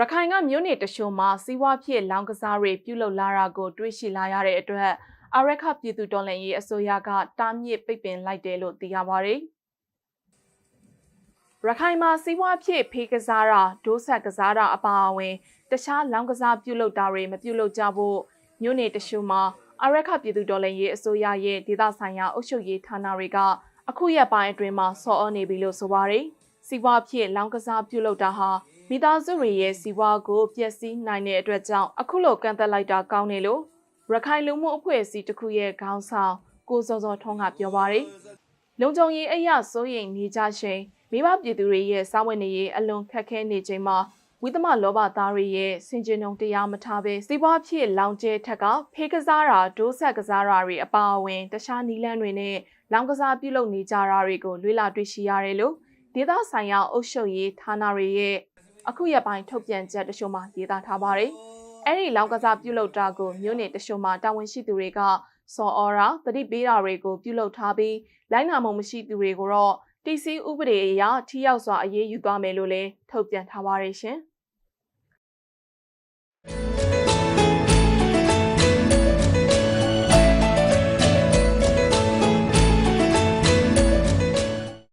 ရခိုင်ကမြို့နယ်တချို့မှာစီးပွားဖြစ်လောင်ကစားတွေပြုလုပ်လာတာကိုတွေ့ရှိလာရတဲ့အတွက်အရက်ခပြည်သူတော်လှန်ရေးအစိုးရကတားမြစ်ပိတ်ပင်လိုက်တယ်လို့သိရပါတယ်။ရခိုင်မှာစီးပွားဖြစ်ဖေးကစားတာဒိုးဆက်ကစားတာအပါအဝင်တခြားလောင်ကစားပြုလုပ်တာတွေမပြုလုပ်ကြဖို့မြို့နယ်တချို့မှာအရက်ခပြည်သူတော်လှန်ရေးအစိုးရရဲ့ဒေသဆိုင်ရာအုပ်ချုပ်ရေးဌာနတွေကအခုရက်ပိုင်းအတွင်းမှာဆော်ဩနေပြီလို့ဆိုပါတယ်။ စီးပွားဖြစ်လောင်ကစားပြုလုပ်တာဟာမိသားစုတွေရဲ့စီးပွားကိုပျက်စီးနိုင်တဲ့အတွက်ကြောင့်အခုလိုကန့်သက်လိုက်တာကောင်းတယ်လို့ရခိုင်လူမှုအဖွဲ့အစည်းတစ်ခုရဲ့ခေါင်းဆောင်ကိုစောစောထွန်းကပြောပါတယ်။လုံခြုံရေးအရာစိုးရိမ်နေကြချိန်မိဘပြည်သူတွေရဲ့စာဝင်နေရေးအလွန်ခက်ခဲနေချိန်မှာဝိသမလောဘသားတွေရဲ့စင်ကြင်ုံတရားမထားဘဲစီးပွားဖြစ်လောင်ကျဲထက်ကဖေးကစားတာဒိုးဆက်ကစားတာတွေအပါအဝင်တခြားနီလန်းတွေနဲ့လောင်ကစားပြုလုပ်နေကြတာတွေကိုလွှေလာတွေ့ရှိရတယ်လို့ ဒေသဆိုင်ရာအုပ်ချုပ်ရေးဌာနတွေရဲ့အခုရက်ပိုင်းထုတ်ပြန်ချက်တချို့မှာရေးသားထားပါတယ်။အဲ့ဒီလောင်ကစားပြုလုပ်တာကိုမြို့နယ်တချို့မှာတာဝန်ရှိသူတွေကစော်ဩရာတတိပေးတာတွေကိုပြုလုပ်ထားပြီးလိုင်းနာမှုမရှိသူတွေကိုတော့တီစီဥပဒေအရထိရောက်စွာအရေးယူသွားမယ်လို့လည်းထုတ်ပြန်ထားပါတယ်ရှင်။